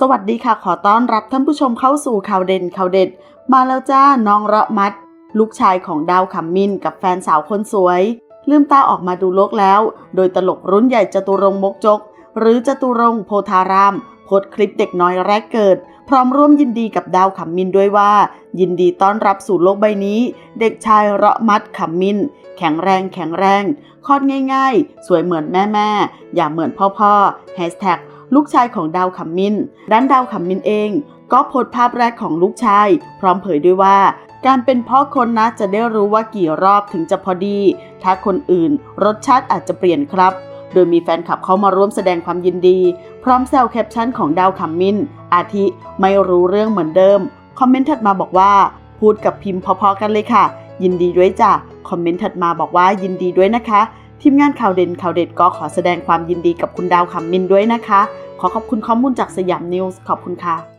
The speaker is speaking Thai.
สวัสดีค่ะ ขอต้อนรับท่านผู้ชมเข้าสู่ข่าวเด่นข่าวเด็ด มาแล้วจ้าน้องระมัด ลูกชายของดาวขำมินกับแฟนสาวคนสวย ลืมตาออกมาดูโลกแล้ว โดยตลกรุ่นใหญ่จตุรงมกจก หรือจตุรงโพธารามโพสคลิปเด็กน้อยแรกเกิด พร้อมร่วมยินดีกับดาวขำมินด้วยว่า ยินดีต้อนรับสู่โลกใบนี้ เด็กชายระมัดขำมิน แข็งแรงแข็งแรงคลอดง่าย ๆ สวยเหมือนแม่แม่อย่าเหมือนพ่อพ่อแฮชแท็ก ลูกชายของดาวขำมินด้านดาวขำมินเอง ก็โพสต์ภาพแรกของลูกชาย พร้อมเผยด้วยว่า การเป็นพ่อคนนะจะได้รู้ว่ากี่รอบถึงจะพอดี ถ้าคนอื่น รสชาติอาจจะเปลี่ยนครับ โดยมีแฟนคลับเข้ามาร่วมแสดงความยินดี พร้อมแซวแคปชั่นของดาวขำมินอาทิไม่รู้เรื่องเหมือนเดิม คอมเมนต์ถัดมาบอกว่า พูดกับพิมพ์พอๆกันเลยค่ะ ยินดีด้วยจ้ะคอมเมนต์ถัดมาบอกว่ายินดีด้วยนะคะ ทีมงานข่าวเด่นข่าวเด็ดก็ขอแสดงความยินดีกับคุณดาวคำมินด้วยนะคะ ขอขอบคุณข้อมูลจากสยามนิวส์ขอบคุณค่ะ